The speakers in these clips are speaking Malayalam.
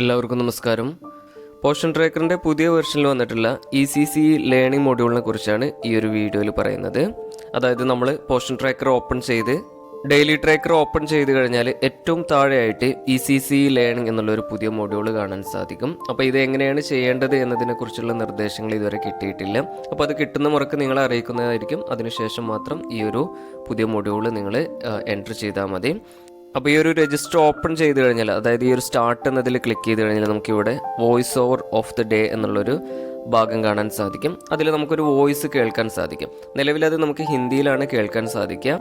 എല്ലാവർക്കും നമസ്കാരം. പോഷൻ ട്രാക്കറിന്റെ പുതിയ വെർഷനിൽ വന്നിട്ടുള്ള ഇ സി സി ലേണിംഗ് മൊഡ്യൂളിനെ കുറിച്ചാണ് ഈ ഒരു വീഡിയോയിൽ പറയുന്നത്. അതായത് നമ്മൾ പോഷൻ ട്രാക്കർ ഓപ്പൺ ചെയ്ത് ഡെയിലി ട്രാക്കർ ഓപ്പൺ ചെയ്ത് കഴിഞ്ഞാൽ ഏറ്റവും താഴെയായിട്ട് ഇ സി സി ലേണിംഗ് എന്നുള്ളൊരു പുതിയ മൊഡ്യൂൾ കാണാൻ സാധിക്കും. അപ്പോൾ ഇത് എങ്ങനെയാണ് ചെയ്യേണ്ടത് എന്നതിനെക്കുറിച്ചുള്ള നിർദ്ദേശങ്ങൾ ഇതുവരെ കിട്ടിയിട്ടില്ല. അപ്പോൾ അത് കിട്ടുന്ന മുറക്ക് നിങ്ങളെ അറിയിക്കുന്നതായിരിക്കും. അതിനുശേഷം മാത്രം ഈ ഒരു പുതിയ മൊഡ്യൂൾ നിങ്ങൾ എന്റർ ചെയ്താൽ മതി. അപ്പോൾ ഈ ഒരു രജിസ്റ്റർ ഓപ്പൺ ചെയ്ത് കഴിഞ്ഞാൽ അതായത് ഈ ഒരു സ്റ്റാർട്ട് എന്നതിൽ ക്ലിക്ക് ചെയ്ത് കഴിഞ്ഞാൽ നമുക്കിവിടെ voice over of the day എന്നുള്ളൊരു ഭാഗം കാണാൻ സാധിക്കും. അതിൽ നമുക്കൊരു വോയിസ് കേൾക്കാൻ സാധിക്കും. നിലവിൽ അത് നമുക്ക് ഹിന്ദിയിലാണ് കേൾക്കാൻ സാധിക്കുക.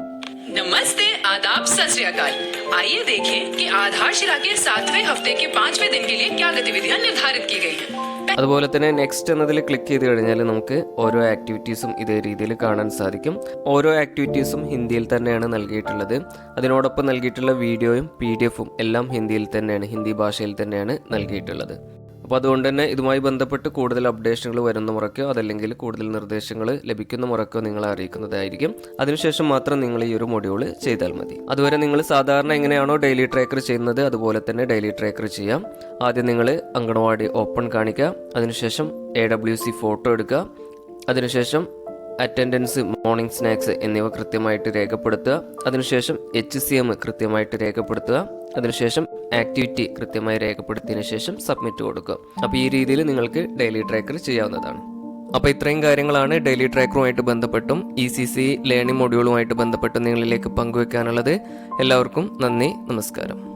आदाब सत श्री अकाल आइए देखें कि आधार शिरा के सातवें हफ्ते के पांचवें दिन के लिए क्या गतिविधियां निर्धारित की गई हैं അതുപോലെ തന്നെ നെക്സ്റ്റ് എന്നതിൽ ക്ലിക്ക് ചെയ്ത് കഴിഞ്ഞാൽ നമുക്ക് ഓരോ ആക്ടിവിറ്റീസും ഇതേ രീതിയിൽ കാണാൻ സാധിക്കും ഓരോ ആക്ടിവിറ്റീസും ഹിന്ദിയിൽ തന്നെയാണ് നൽകിയിട്ടുള്ളത് അതിനോടൊപ്പം നൽകിയിട്ടുള്ള വീഡിയോയും പി ഡി എഫും എല്ലാം ഹിന്ദിയിൽ തന്നെയാണ് ഹിന്ദി ഭാഷയിൽ തന്നെയാണ് നൽകിയിട്ടുള്ളത് അപ്പോൾ അതുകൊണ്ട് തന്നെ ഇതുമായി ബന്ധപ്പെട്ട് കൂടുതൽ അപ്ഡേഷനുകൾ വരുന്ന മുറയ്ക്കോ അതല്ലെങ്കിൽ കൂടുതൽ നിർദ്ദേശങ്ങൾ ലഭിക്കുന്ന മുറയ്ക്കോ നിങ്ങളെ അറിയിക്കുന്നതായിരിക്കും. അതിനുശേഷം മാത്രം നിങ്ങൾ ഈ ഒരു മൊഡ്യൂൾ ചെയ്താൽ മതി. അതുവരെ നിങ്ങൾ സാധാരണ എങ്ങനെയാണോ ഡെയിലി ട്രാക്കർ ചെയ്യുന്നത് അതുപോലെ തന്നെ ഡെയിലി ട്രാക്കർ ചെയ്യാം. ആദ്യം നിങ്ങൾ അങ്കണവാടി ഓപ്പൺ കാണിക്കുക അതിനുശേഷം എ ഡബ്ല്യു സി ഫോട്ടോ എടുക്കുക അതിനുശേഷം അറ്റൻഡൻസ് മോർണിംഗ് സ്നാക്സ് എന്നിവ കൃത്യമായിട്ട് രേഖപ്പെടുത്തുക അതിനുശേഷം എച്ച് സി എം കൃത്യമായിട്ട് രേഖപ്പെടുത്തുക അതിനുശേഷം ആക്ടിവിറ്റി കൃത്യമായി രേഖപ്പെടുത്തിയതിനു ശേഷം സബ്മിറ്റ് കൊടുക്കുക. അപ്പോൾ ഈ രീതിയിൽ നിങ്ങൾക്ക് ഡെയിലി ട്രാക്കർ ചെയ്യാവുന്നതാണ്. അപ്പോൾ ഇത്രയും കാര്യങ്ങളാണ് ഡെയിലി ട്രാക്കറുമായിട്ട് ബന്ധപ്പെട്ടും ഇ സി സി ലേണിംഗ് മൊഡ്യൂളുമായിട്ട് ബന്ധപ്പെട്ടും നിങ്ങളിലേക്ക് പങ്കുവെക്കാനുള്ളത്. എല്ലാവർക്കും നന്ദി നമസ്കാരം.